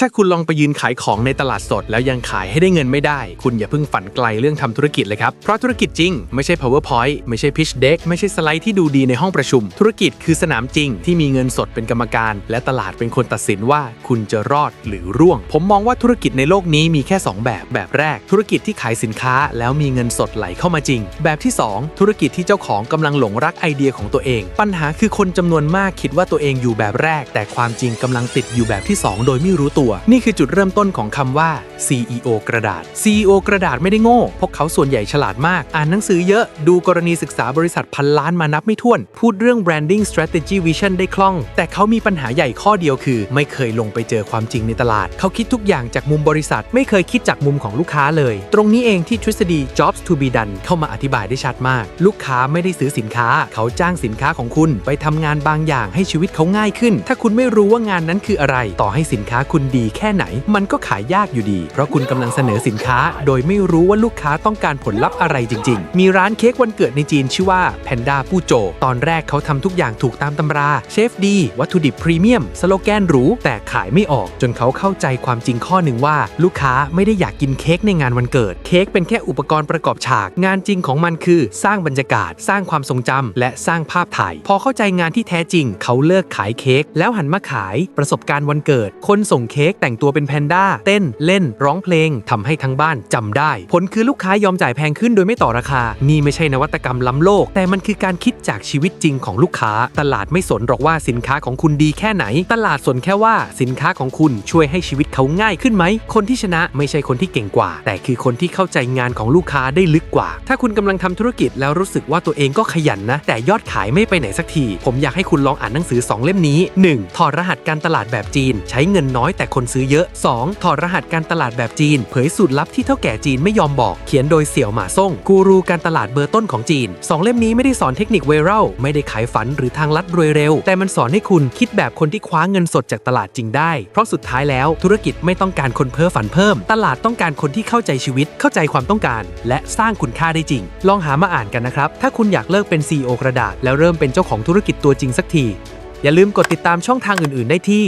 ถ้าคุณลองไปยืนขายของในตลาดสด แล้วยังขายให้ได้เงินไม่ได้ คุณอย่าเพิ่งฝันไกลเรื่องทำธุรกิจเลยครับ เพราะธุรกิจจริง ไม่ใช่ powerpoint ไม่ใช่ pitch deck ไม่ใช่สไลด์ที่ดูดีในห้องประชุม ธุรกิจคือสนามจริง ที่มีเงินสดเป็นกรรมการ และตลาดเป็นคนตัดสินว่าคุณจะรอดหรือร่วง ผมมองว่าธุรกิจในโลกนี้มีแค่ 2 แบบ แบบแรก ธุรกิจที่ขายสินค้า แล้วมีเงินสดไหลเข้ามาจริง แบบที่ 2 ธุรกิจที่เจ้าของกำลังหลงรักไอเดียของตัวเอง ปัญหาคือคนจำนวนมากคิดว่าตัวเองอยู่แบบแรก แต่ความจริงกำลังติดอยู่แบบที่ 2 โดยไม่รู้ตัวนี่คือจุดเริ่มต้นของคำว่า CEO กระดาษ CEO กระดาษไม่ได้โง่ พวกเขาส่วนใหญ่ฉลาดมาก อ่านหนังสือเยอะ ดูกรณีศึกษาบริษัทพันล้านมานับไม่ถ้วน พูดเรื่อง branding strategy vision ได้คล่อง แต่เขามีปัญหาใหญ่ข้อเดียวคือ ไม่เคยลงไปเจอความจริงในตลาด เขาคิดทุกอย่างจากมุมบริษัท ไม่เคยคิดจากมุมของลูกค้าเลย ตรงนี้เองที่ทฤษฎี jobs to be done เข้ามาอธิบายได้ชัดมาก ลูกค้าไม่ได้ซื้อสินค้า เขาจ้างสินค้าของคุณ ไปทำงานบางอย่างให้ชีวิตเขาง่ายขึ้น ถ้าคุณไม่รู้ว่างานนั้นคืออะไร ต่อให้สินค้าคุณดีแค่ไหน มันก็ขายยากอยู่ดี เพราะคุณกำลังเสนอสินค้า โดยไม่รู้ว่าลูกค้าต้องการผลลัพธ์อะไรจริง ๆ มีร้านเค้กวันเกิดในจีนชื่อว่าแพนด้าปู้โจ ตอนแรกเขาทำทุกอย่างถูกตามตำรา เชฟดี วัตถุดิบพรีเมียม สโลแกนหรูแต่ขายไม่ออก จนเขาเข้าใจความจริงข้อหนึ่งว่า ลูกค้าไม่ได้อยากกินเค้กในงานวันเกิด เค้กเป็นแค่อุปกรณ์ประกอบฉาก งานจริงของมันคือ สร้างบรรยากาศ สร้างความทรงจำและสร้างภาพถ่าย พอเข้าใจงานที่แท้จริง เขาเลิกขายเค้กแล้วหันมาขายประสบการณ์วันเกิด คนส่งเค้กแต่งตัวเป็นแพนด้าเต้นเล่นร้องเพลงทำให้ทั้งบ้านจำได้ ผลคือลูกค้ายอมจ่ายแพงขึ้นโดยไม่ต่อราคา นี่ไม่ใช่นวัตกรรมล้ำโลก แต่มันคือการคิดจากชีวิตจริงของลูกค้า ตลาดไม่สนหรอกว่าสินค้าของคุณดีแค่ไหน ตลาดสนแค่ว่าสินค้าของคุณช่วยให้ชีวิตเขาง่ายขึ้นไหม คนที่ชนะไม่ใช่คนที่เก่งกว่า แต่คือคนที่เข้าใจงานของลูกค้าได้ลึกกว่า ถ้าคุณกำลังทำธุรกิจแล้วรู้สึกว่าตัวเองก็ขยันนะ แต่ยอดขายไม่ไปไหนสักที ผมอยากให้คุณลองอ่านหนังสือ 2 เล่มนี้ 1. ถอดรหัสการตลาดแบบจีน ใช้เงินน้อยแต่คนซื้อเยอะ 2. ถอดรหัสการตลาดแบบจีน เผยสูตรลับที่เท่าแก่จีนไม่ยอมบอก เขียนโดยเสี่ยวหมาซ่ง กูรูการตลาดเบอร์ต้นของจีน 2 เล่มนี้ไม่ได้สอนเทคนิคไวรัลไม่ได้ขายฝันหรือทางลัดรวยเร็ว แต่มันสอนให้คุณคิดแบบคนที่คว้าเงินสดจากตลาดจริงได้ เพราะสุดท้ายแล้วธุรกิจไม่ต้องการคนเพ้อฝันเพิ่ม ตลาดต้องการคนที่เข้าใจชีวิต เข้าใจความต้องการ และสร้างคุณค่าได้จริง ลองหามาอ่านกันนะครับ ถ้าคุณอยากเลิกเป็น CEO กระดาษ แล้วเริ่มเป็นเจ้าของธุรกิจตัวจริงสักที อย่าลืมกดติดตามช่องทางอื่น ๆ ได้ที่